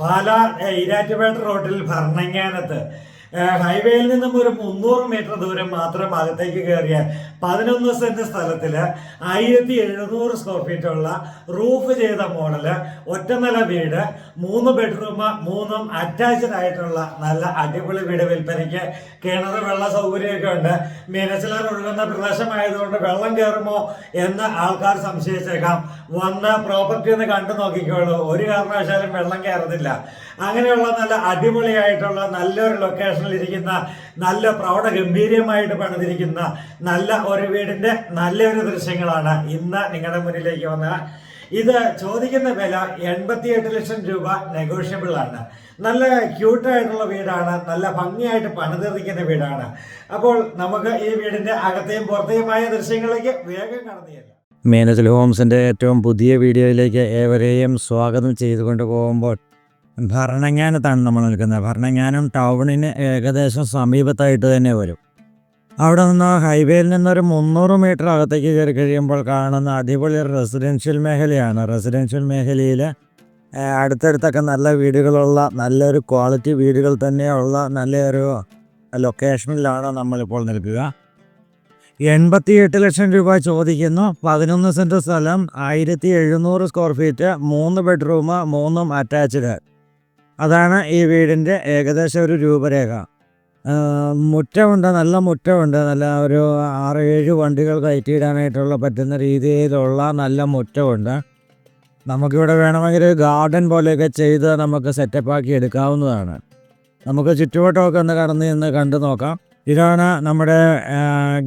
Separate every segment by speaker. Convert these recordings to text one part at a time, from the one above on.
Speaker 1: പാല ഈരാറ്റുപേട്ട റോഡിൽ ഭരണങ്ങാനത്ത്. ഹൈവേയിൽ നിന്നും ഒരു മുന്നൂറ് മീറ്റർ ദൂരം മാത്രം അകത്തേക്ക് കയറിയ പതിനൊന്ന് സെന്റ് സ്ഥലത്തിൽ ആയിരത്തി എഴുന്നൂറ് സ്ക്വയർ ഫീറ്റ് ഉള്ള റൂഫ് ചെയ്ത മോഡൽ ഒറ്റനില വീട് മൂന്ന് ബെഡ്റൂം മൂന്നും അറ്റാച്ച്ഡ് ആയിട്ടുള്ള നല്ല അടിപൊളി വീട് വിൽപ്പനയ്ക്ക് കിണർ വെള്ള സൗകര്യമൊക്കെ ഉണ്ട്. മീനച്ചിലർ ഒഴുകുന്ന പ്രദേശമായതുകൊണ്ട് വെള്ളം കയറുമോ എന്ന് ആൾക്കാർ സംശയിച്ചേക്കാം. വന്ന് പ്രോപ്പർട്ടി ഒന്ന് കണ്ടു നോക്കിക്കോളൂ. ഒരു കാരണവശാലും വെള്ളം കയറുന്നില്ല അങ്ങനെയുള്ള നല്ല അടിപൊളിയായിട്ടുള്ള നല്ലൊരു ലൊക്കേഷനിൽ ഇരിക്കുന്ന നല്ല പ്രൗഢ ഗംഭീര്യമായിട്ട് പണിതിരിക്കുന്ന നല്ല ഒരു വീടിന്റെ നല്ലൊരു ദൃശ്യങ്ങളാണ് ഇന്ന് നിങ്ങളുടെ മുന്നിലേക്ക് വന്ന ഇത് ചോദിക്കുന്ന വില എൺപത്തിയെട്ട് ലക്ഷം രൂപ നെഗോഷ്യബിൾ ആണ്. നല്ല ക്യൂട്ടായിട്ടുള്ള വീടാണ് നല്ല ഭംഗിയായിട്ട് പണിതിരിക്കുന്ന വീടാണ്. അപ്പോൾ നമുക്ക് ഈ വീടിന്റെ അകത്തെയും പുറത്തെയുമായ ദൃശ്യങ്ങളിലേക്ക് വേഗം കടന്നു ചെല്ലാം.
Speaker 2: ഹോംസിന്റെ ഏറ്റവും പുതിയ വീഡിയോയിലേക്ക് ഏവരെയും സ്വാഗതം ചെയ്തുകൊണ്ട് പോകുമ്പോൾ ഭരണങ്ങാനത്താണ് നമ്മൾ നിൽക്കുന്നത്. ഭരണങ്ങാനം ടൗണിന് ഏകദേശം സമീപത്തായിട്ട് തന്നെ വരും. അവിടെ നിന്ന് ഹൈവേയിൽ നിന്നൊരു മുന്നൂറ് മീറ്റർ അകത്തേക്ക് കയറി കഴിയുമ്പോൾ കാണുന്ന അടിപൊളി റെസിഡൻഷ്യൽ മേഖലയാണ്. റെസിഡൻഷ്യൽ മേഖലയിൽ അടുത്തടുത്തൊക്കെ നല്ല വീടുകളുള്ള നല്ലൊരു ക്വാളിറ്റി വീടുകൾ തന്നെയുള്ള നല്ലൊരു ലൊക്കേഷനിലാണ് നമ്മളിപ്പോൾ നിൽക്കുക. എൺപത്തിയെട്ട് ലക്ഷം രൂപ ചോദിക്കുന്നു. പതിനൊന്ന് സെന്റ് സ്ഥലം ആയിരത്തി എഴുന്നൂറ് സ്ക്വയർ ഫീറ്റ് മൂന്ന് ബെഡ്റൂം മൂന്നും അറ്റാച്ച്ഡ്. അതാണ് ഈ വീടിന്റെ ഏകദേശം ഒരു രൂപരേഖ. മുറ്റമുണ്ട് നല്ല മുറ്റമുണ്ട്. നല്ല ഒരു ആറ് ഏഴ് വണ്ടികൾ കയറ്റിയിടാനായിട്ടുള്ള പറ്റുന്ന രീതിയിലുള്ള നല്ല മുറ്റമുണ്ട്. നമുക്കിവിടെ വേണമെങ്കിൽ ഒരു ഗാർഡൻ പോലെയൊക്കെ ചെയ്ത് നമുക്ക് സെറ്റപ്പാക്കി എടുക്കാവുന്നതാണ്. നമുക്ക് ചുറ്റുവട്ടമൊക്കെ ഒന്ന് കടന്ന് നിന്ന് കണ്ടു നോക്കാം. ഇതാണ് നമ്മുടെ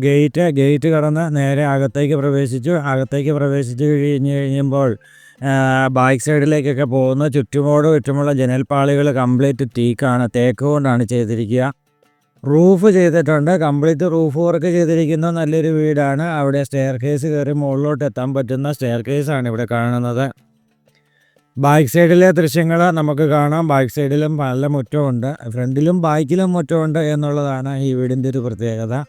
Speaker 2: ഗേറ്റ്. ഗേറ്റ് കടന്ന് നേരെ അകത്തേക്ക് പ്രവേശിച്ചു. അകത്തേക്ക് പ്രവേശിച്ച് കഴിഞ്ഞ് കഴിയുമ്പോൾ ബാക്ക് സൈഡിലേക്കൊക്കെ പോകുന്ന ചുറ്റുമോട് ചുറ്റുമുള്ള ജനൽപ്പാളികൾ കംപ്ലീറ്റ് തീക്കാണ് തേക്ക് കൊണ്ടാണ് ചെയ്തിരിക്കുക. റൂഫ് ചെയ്തിട്ടുണ്ട്. കംപ്ലീറ്റ് റൂഫ് വർക്ക് ചെയ്തിരിക്കുന്ന നല്ലൊരു വീടാണ്. അവിടെ സ്റ്റെയർ കേസ് കയറി മുകളിലോട്ട് എത്താൻ പറ്റുന്ന സ്റ്റെയർ കേസാണ് ഇവിടെ കാണുന്നത്. ബാക്ക് സൈഡിലെ ദൃശ്യങ്ങൾ നമുക്ക് കാണാം. ബാക്ക് സൈഡിലും നല്ല മുറ്റമുണ്ട്. ഫ്രണ്ടിലും ബാക്കിലും മുറ്റമുണ്ട് എന്നുള്ളതാണ് ഈ വീടിന്റെ ഒരു പ്രത്യേകത.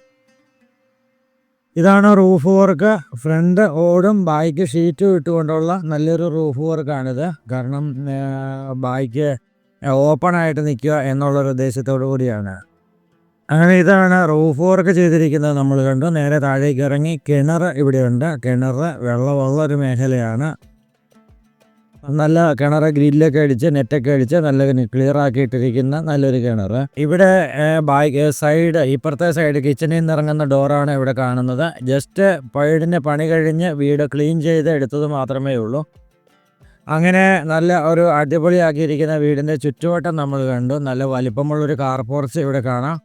Speaker 2: ഇതാണ് റൂഫ് വർക്ക് ഫ്രണ്ട് ഓടും ബാക്ക് ഷീറ്റും ഇട്ടുകൊണ്ടുള്ള നല്ലൊരു റൂഫ് വർക്കാണിത് കാരണം ബാക്ക് ഓപ്പൺ ആയിട്ട് നിൽക്കുക എന്നുള്ളൊരു ഉദ്ദേശത്തോടു കൂടിയാണ്. അങ്ങനെ ഇതാണ് റൂഫ് വർക്ക് ചെയ്തിരിക്കുന്നത് നമ്മൾ കണ്ടു. നേരെ താഴേക്ക് ഇറങ്ങി കിണർ ഇവിടെയുണ്ട്. കിണർ വെള്ളമുള്ള ഒരു മേഖലയാണ്. നല്ല കിണർ ഗ്രില്ലൊക്കെ അടിച്ച് നെറ്റൊക്കെ അടിച്ച് നല്ല ക്ലിയർ ആക്കിയിട്ടിരിക്കുന്ന നല്ലൊരു കിണർ ഇവിടെ ബാക്ക് സൈഡ് ഇപ്പുറത്തെ സൈഡ് കിച്ചണിൽ നിന്ന് ഇറങ്ങുന്ന ഡോറാണ് ഇവിടെ കാണുന്നത്. ജസ്റ്റ് വീടിന്റെ പണി കഴിഞ്ഞ് വീട് ക്ലീൻ ചെയ്ത് എടുത്തത് മാത്രമേ ഉള്ളൂ. അങ്ങനെ നല്ല ഒരു അടിപൊളിയാക്കിയിരിക്കുന്ന വീടിന്റെ ചുറ്റുവട്ടം നമ്മൾ കണ്ടു. നല്ല വലിപ്പമുള്ളൊരു കാർ പോർച്ച് ഇവിടെ കാണാം.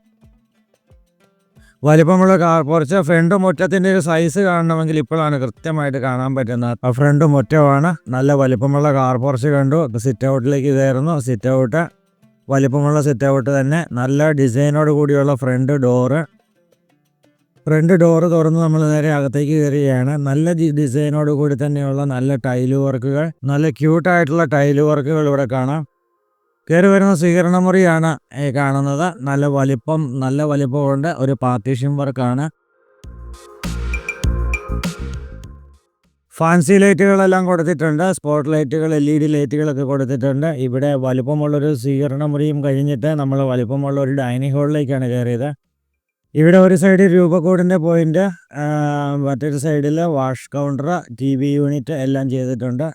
Speaker 2: വലിപ്പമുള്ള കാർ കുറച്ച് ഫ്രണ്ട് മുറ്റത്തിന്റെ ഒരു സൈസ് കാണണമെങ്കിൽ ഇപ്പോഴാണ് കൃത്യമായിട്ട് കാണാൻ പറ്റുന്നത്. ആ ഫ്രണ്ട് മുറ്റമാണ് നല്ല വലിപ്പമുള്ള കാർ പോർച്ച് കണ്ടു. സിറ്റ് ഔട്ടിലേക്ക് കയറുന്നു. സിറ്റ് ഔട്ട് വലിപ്പമുള്ള സിറ്റ് ഔട്ട് തന്നെ. നല്ല ഡിസൈനോട് കൂടിയുള്ള ഫ്രണ്ട് ഡോറ് ഫ്രണ്ട് ഡോറ് തുറന്ന് നമ്മൾ നേരെ അകത്തേക്ക് കയറുകയാണ്. നല്ല ഡിസൈനോട് കൂടി തന്നെയുള്ള നല്ല ടൈൽ വർക്കുകൾ നല്ല ക്യൂട്ടായിട്ടുള്ള ടൈൽ വർക്കുകൾ ഇവിടെ കാണാം. കയറി വരുന്ന സ്വീകരണ മുറിയാണ് കാണുന്നത്. നല്ല വലിപ്പം നല്ല വലിപ്പമുണ്ട്. ഒരു പാർട്ടീഷൻ വർക്കാണ്. ഫാൻസി ലൈറ്റുകളെല്ലാം കൊടുത്തിട്ടുണ്ട്. സ്പോട്ട് ലൈറ്റുകൾ എൽ ഇ ഡി ലൈറ്റുകളൊക്കെ കൊടുത്തിട്ടുണ്ട്. ഇവിടെ വലിപ്പമുള്ളൊരു സ്വീകരണ മുറിയും കഴിഞ്ഞിട്ട് നമ്മൾ വലുപ്പമുള്ള ഒരു ഡൈനിങ് ഹാളിലേക്കാണ് കയറിയത്. ഇവിടെ ഒരു സൈഡിൽ രൂപക്കോടിന്റെ പോയിന്റ് മറ്റൊരു സൈഡിൽ wash counter T V unit എല്ലാം ചെയ്തിട്ടുണ്ട്.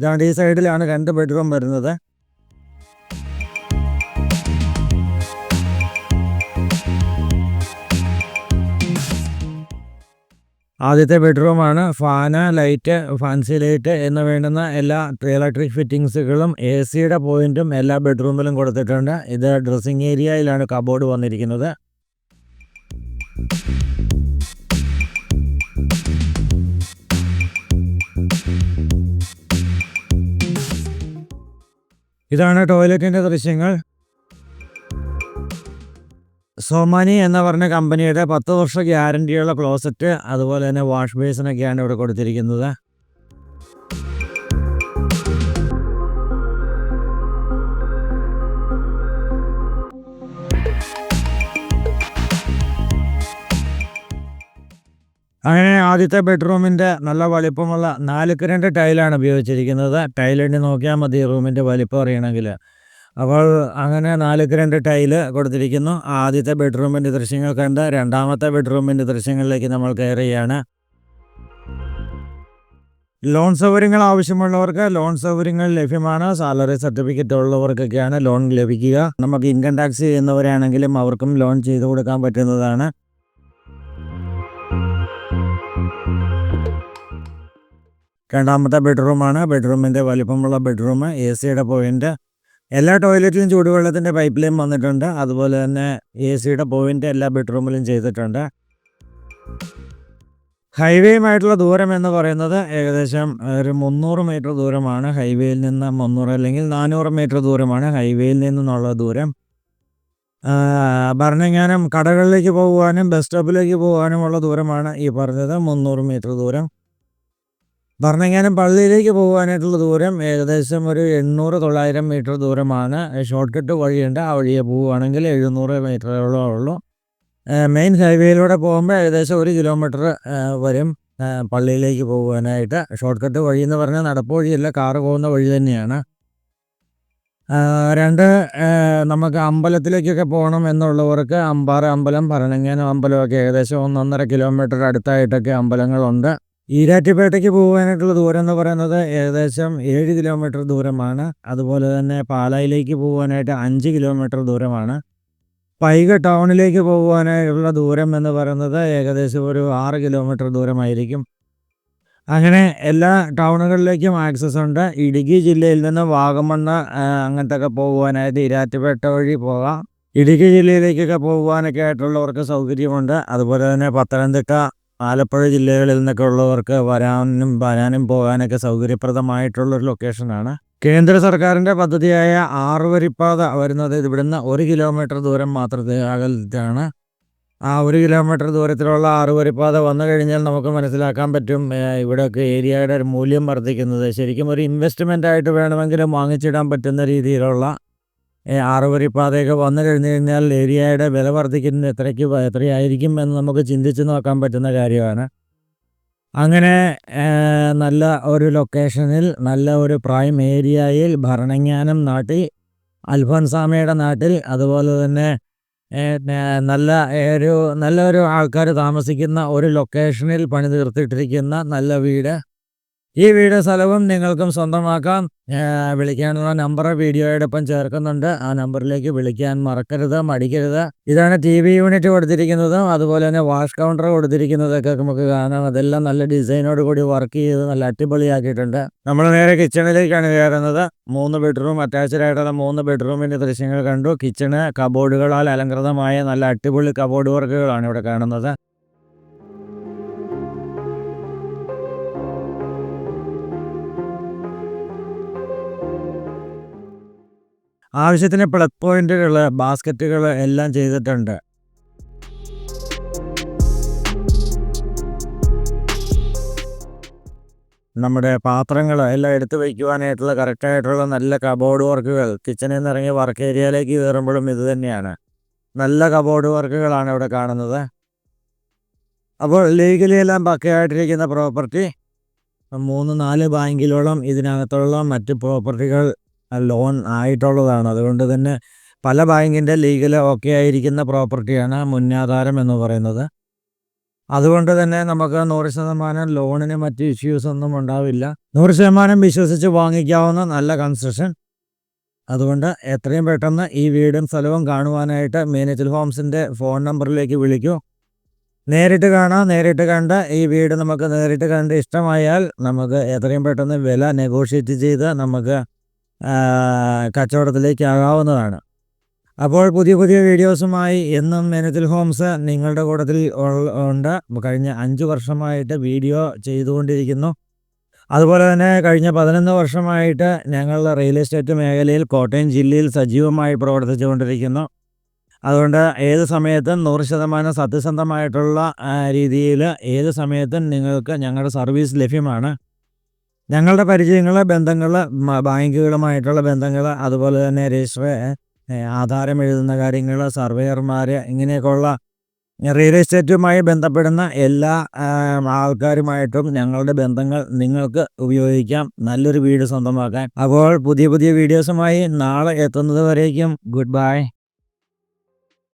Speaker 2: ഇതാണ് ഈ സൈഡിലാണ് രണ്ട് ബെഡ്റൂം വരുന്നത്. ആദ്യത്തെ ബെഡ്റൂമാണ് ഫാന് ലൈറ്റ് ഫാൻസി ലൈറ്റ് എന്ന് വേണ്ടുന്ന എല്ലാ ഇലക്ട്രിക് ഫിറ്റിങ്സുകളും എ സിയുടെ പോയിന്റും എല്ലാ ബെഡ്റൂമിലും കൊടുത്തിട്ടുണ്ട്. ഇത് ഡ്രസ്സിംഗ് ഏരിയയിലാണ് കബോർഡ് വന്നിരിക്കുന്നത്. ഇതാണ് ടോയ്ലറ്റിന്റെ ദൃശ്യങ്ങൾ. സോമാനി എന്ന് പറഞ്ഞ കമ്പനിയുടെ പത്ത് വർഷ ഗ്യാരണ്ടിയുള്ള ക്ലോസറ്റ് അതുപോലെ തന്നെ വാഷ് ബേസിനൊക്കെയാണ് ഇവിടെ കൊടുത്തിരിക്കുന്നത്. അങ്ങനെ ആദ്യത്തെ ബെഡ്റൂമിന്റെ നല്ല വലിപ്പമുള്ള നാലുക്ക് രണ്ട് ടൈലാണ് ഉപയോഗിച്ചിരിക്കുന്നത്. ടൈലെണ്ണി നോക്കിയാൽ മതി റൂമിന്റെ വലിപ്പം അറിയണമെങ്കിൽ. അപ്പോൾ അങ്ങനെ നാലുക്ക് രണ്ട് ടൈൽ കൊടുത്തിരിക്കുന്നു. ആദ്യത്തെ ബെഡ്റൂമിന്റെ ദൃശ്യങ്ങൾ കണ്ട് രണ്ടാമത്തെ ബെഡ്റൂമിന്റെ ദൃശ്യങ്ങളിലേക്ക് നമ്മൾ കയറുകയാണ്. ലോൺ സൗകര്യങ്ങൾ ആവശ്യമുള്ളവർക്ക് ലോൺ സൗകര്യങ്ങൾ ലഭ്യമാണ്. സാലറി സർട്ടിഫിക്കറ്റ് ഉള്ളവർക്കൊക്കെയാണ് ലോൺ ലഭിക്കുക. നമുക്ക് ഇൻകം ടാക്സ് ചെയ്യുന്നവരാണെങ്കിലും അവർക്കും ലോൺ ചെയ്തു കൊടുക്കാൻ പറ്റുന്നതാണ്. രണ്ടാമത്തെ ബെഡ്റൂമാണ്. ബെഡ്റൂമിന്റെ വലിപ്പമുള്ള ബെഡ്റൂം എ സിയുടെ പോയിന്റ് എല്ലാ ടോയ്ലറ്റിലും ചൂടുവെള്ളത്തിന്റെ പൈപ്പ് ലൈൻ വന്നിട്ടുണ്ട്. അതുപോലെ തന്നെ എ സിയുടെ പോയിന്റ് എല്ലാ ബെഡ്റൂമിലും ചെയ്തിട്ടുണ്ട്. ഹൈവേയുമായിട്ടുള്ള ദൂരം എന്ന് പറയുന്നത് ഏകദേശം ഒരു മുന്നൂറ് മീറ്റർ ദൂരമാണ്. ഹൈവേയിൽ നിന്ന് മുന്നൂറ് അല്ലെങ്കിൽ നാനൂറ് മീറ്റർ ദൂരമാണ്. ഹൈവേയിൽ നിന്നുള്ള ദൂരം. ഭരണങ്ങാനം കടകളിലേക്ക് പോകുവാനും ബസ് സ്റ്റോപ്പിലേക്ക് പോകാനുമുള്ള ദൂരമാണ് ഈ പറഞ്ഞത്. മുന്നൂറ് മീറ്റർ ദൂരം. ഭരണങ്ങാനം പള്ളിയിലേക്ക് പോകാനായിട്ടുള്ള ദൂരം ഏകദേശം ഒരു എണ്ണൂറ് തൊള്ളായിരം മീറ്റർ ദൂരമാണ്. ഷോർട്ട് കട്ട് വഴിയുണ്ട്. ആ വഴിയെ പോവുകയാണെങ്കിൽ എഴുന്നൂറ് മീറ്ററോളം ഉള്ളൂ. മെയിൻ ഹൈവേയിലൂടെ പോകുമ്പോൾ ഏകദേശം ഒരു കിലോമീറ്റർ വരും. പള്ളിയിലേക്ക് പോകുവാനായിട്ട് ഷോർട്ട് കട്ട് വഴി എന്ന് പറഞ്ഞാൽ നടപ്പ് വഴിയല്ല കാറ് പോകുന്ന വഴി തന്നെയാണ്. രണ്ട് നമുക്ക് അമ്പലത്തിലേക്കൊക്കെ പോകണം എന്നുള്ളവർക്ക് അമ്പാറ അമ്പലം ഭരണങ്ങാനം അമ്പലമൊക്കെ ഏകദേശം ഒന്നൊന്നര കിലോമീറ്റർ അടുത്തായിട്ടൊക്കെ അമ്പലങ്ങളുണ്ട്. ഈരാറ്റുപേട്ടയ്ക്ക് പോകാനായിട്ടുള്ള ദൂരം എന്ന് പറയുന്നത് ഏകദേശം ഏഴ് കിലോമീറ്റർ ദൂരമാണ്. അതുപോലെ തന്നെ പാലായിലേക്ക് പോകാനായിട്ട് അഞ്ച് കിലോമീറ്റർ ദൂരമാണ്. പൈക ടൗണിലേക്ക് പോകാനായിട്ടുള്ള ദൂരം എന്ന് പറയുന്നത് ഏകദേശം ഒരു ആറ് കിലോമീറ്റർ ദൂരമായിരിക്കും. അങ്ങനെ എല്ലാ ടൗണുകളിലേക്കും ആക്സസ് ഉണ്ട്. ഇടുക്കി ജില്ലയിൽ നിന്ന് വാഗമണ്ണ് ആ, അങ്ങനത്തെ ഒക്കെ പോകുവാനായിട്ട് ഇരാറ്റുപേട്ട വഴി പോകാം. ഇടുക്കി ജില്ലയിലേക്കൊക്കെ പോകുവാനൊക്കെ ആയിട്ടുള്ളവർക്ക് സൗകര്യമുണ്ട്. അതുപോലെ തന്നെ പത്തനംതിട്ട ആലപ്പുഴ ജില്ലകളിൽ നിന്നൊക്കെ ഉള്ളവർക്ക് വരാനും വരാനും പോകാനൊക്കെ സൗകര്യപ്രദമായിട്ടുള്ളൊരു ലൊക്കേഷനാണ് കേന്ദ്ര സർക്കാരിന്റെ പദ്ധതിയായ ആറുവരിപ്പാത വരുന്നത് ഇവിടുന്ന് ഒരു കിലോമീറ്റർ ദൂരം മാത്രത്തെ അകലത്തിലാണ്. ആ ഒരു കിലോമീറ്റർ ദൂരത്തിലുള്ള ആറുവരിപ്പാത വന്നു കഴിഞ്ഞാൽ നമുക്ക് മനസ്സിലാക്കാൻ പറ്റും ഇവിടെയൊക്കെ ഏരിയയുടെ ഒരു മൂല്യം വർദ്ധിക്കുന്നത്. ശരിക്കും ഒരു ഇൻവെസ്റ്റ്മെന്റ് ആയിട്ട് വേണമെങ്കിലും വാങ്ങിച്ചിടാൻ പറ്റുന്ന രീതിയിലുള്ള ആറുവരിപ്പാതയൊക്കെ വന്നു കഴിഞ്ഞ് കഴിഞ്ഞാൽ ഏരിയയുടെ വില വർദ്ധിക്കുന്നത് എത്രയ്ക്ക് എത്രയായിരിക്കും എന്ന് നമുക്ക് ചിന്തിച്ച് നോക്കാൻ പറ്റുന്ന കാര്യമാണ്. അങ്ങനെ നല്ല ഒരു ലൊക്കേഷനിൽ നല്ല ഒരു പ്രൈം ഏരിയയിൽ ഭരണങ്ങാനം നാട്ടിൽ അൽഫോൻസാമയുടെ നാട്ടിൽ അതുപോലെ തന്നെ നല്ല ഒരു നല്ലൊരു ആൾക്കാർ താമസിക്കുന്ന ഒരു ലൊക്കേഷനിൽ പണി തീർത്തിട്ടിരിക്കുന്ന നല്ല വീട് ഈ വീട് സ്ഥലവും നിങ്ങൾക്കും സ്വന്തമാക്കാം. വിളിക്കാനുള്ള നമ്പർ വീഡിയോയോടൊപ്പം ചേർക്കുന്നുണ്ട്. ആ നമ്പറിലേക്ക് വിളിക്കാൻ മറക്കരുത് മടിക്കരുത്. ഇതാണ് ടി വി യൂണിറ്റ് കൊടുത്തിരിക്കുന്നത് അതുപോലെ തന്നെ വാഷ് കൗണ്ടർ കൊടുത്തിരിക്കുന്നതൊക്കെ നമുക്ക് കാണാം. അതെല്ലാം നല്ല ഡിസൈനോട് കൂടി വർക്ക് ചെയ്ത് നല്ല അടിപൊളിയാക്കിയിട്ടുണ്ട്. നമ്മൾ നേരെ കിച്ചണിലേക്കാണ് കയറുന്നത്. മൂന്ന് ബെഡ്റൂം അറ്റാച്ച്ഡ് ആയിട്ടുള്ള മൂന്ന് ബെഡ്റൂമിന്റെ ദൃശ്യങ്ങൾ കണ്ടു. കിച്ചണ് കബോർഡുകളാൽ അലങ്കൃതമായ നല്ല അടിപൊളി കബോർഡ് വർക്കുകളാണ് ഇവിടെ കാണുന്നത്. ആവശ്യത്തിന് പ്ലഗ് പോയിന്റുകൾ ബാസ്ക്കറ്റുകൾ എല്ലാം ചെയ്തിട്ടുണ്ട്. നമ്മുടെ പാത്രങ്ങൾ എല്ലാം എടുത്തു വയ്ക്കുവാനായിട്ടുള്ള കറക്റ്റായിട്ടുള്ള നല്ല കബോർഡ് വർക്കുകൾ കിച്ചണിൽ നിന്ന് ഇറങ്ങി വർക്ക് ഏരിയയിലേക്ക് കയറുമ്പോഴും ഇത് തന്നെയാണ്. നല്ല കബോർഡ് വർക്കുകളാണ് ഇവിടെ കാണുന്നത്. അപ്പോൾ ലീഗലി എല്ലാം പക്കയായിട്ടിരിക്കുന്ന പ്രോപ്പർട്ടി മൂന്ന് നാല് ബാങ്കിലോളം ഇതിനകത്തുള്ള മറ്റ് പ്രോപ്പർട്ടികൾ ലോൺ ആയിട്ടുള്ളതാണ്. അതുകൊണ്ട് തന്നെ പല ബാങ്കിന്റെ ലീഗൽ ഓക്കെ ആയിരിക്കുന്ന പ്രോപ്പർട്ടിയാണ് മുന്നാധാരം എന്ന് പറയുന്നത്. അതുകൊണ്ട് തന്നെ നമുക്ക് നൂറ് ശതമാനം ലോണിന് മറ്റ് ഇഷ്യൂസ് ഒന്നും ഉണ്ടാവില്ല. നൂറ് ശതമാനം വിശ്വസിച്ച് വാങ്ങിക്കാവുന്ന നല്ല കൺസ്ട്രക്ഷൻ അതുകൊണ്ട് എത്രയും പെട്ടെന്ന് ഈ വീടും സ്ഥലവും കാണുവാനായിട്ട് മീനച്ചിൽ ഹോംസിന്റെ ഫോൺ നമ്പറിലേക്ക് വിളിക്കൂ. നേരിട്ട് കാണാം. നേരിട്ട് കണ്ട് ഈ വീട് നമുക്ക് നേരിട്ട് കണ്ട് ഇഷ്ടമായാൽ നമുക്ക് എത്രയും പെട്ടെന്ന് വില നെഗോഷിയേറ്റ് ചെയ്ത് നമുക്ക് കച്ചവടത്തിലേക്ക് ആകാവുന്നതാണ് അപ്പോൾ പുതിയ പുതിയ വീഡിയോസുമായി എന്നും മെനത്തിൽ ഹോംസ് നിങ്ങളുടെ കൂട്ടത്തിൽ ഉണ്ട്. കഴിഞ്ഞ അഞ്ച് വർഷമായിട്ട് വീഡിയോ ചെയ്തുകൊണ്ടിരിക്കുന്നു. അതുപോലെ തന്നെ കഴിഞ്ഞ പതിനൊന്ന് വർഷമായിട്ട് ഞങ്ങൾ റിയൽ എസ്റ്റേറ്റ് മേഖലയിൽ കോട്ടയം ജില്ലയിൽ സജീവമായി പ്രവർത്തിച്ചുകൊണ്ടിരിക്കുന്നു. അതുകൊണ്ട് ഏത് സമയത്തും നൂറ് ശതമാനം സത്യസന്ധമായിട്ടുള്ള രീതിയിൽ ഏത് സമയത്തും നിങ്ങൾക്ക് ഞങ്ങളുടെ സർവീസ് ലഭ്യമാണ്. ഞങ്ങളുടെ പരിചയങ്ങൾ ബന്ധങ്ങൾ ബാങ്കുകളുമായിട്ടുള്ള ബന്ധങ്ങൾ അതുപോലെ തന്നെ രജിസ്റ്റർ ആധാരം എഴുതുന്ന കാര്യങ്ങൾ സർവേയർമാർ ഇങ്ങനെയൊക്കെയുള്ള റിയൽ എസ്റ്റേറ്റുമായി ബന്ധപ്പെടുന്ന എല്ലാ ആൾക്കാരുമായിട്ടും ഞങ്ങളുടെ ബന്ധങ്ങൾ നിങ്ങൾക്ക് ഉപയോഗിക്കാം. നല്ലൊരു വീട് സ്വന്തമാക്കാൻ. അപ്പോൾ പുതിയ പുതിയ വീഡിയോസുമായി നാളെ എത്തുന്നത് വരേക്കും. Good bye.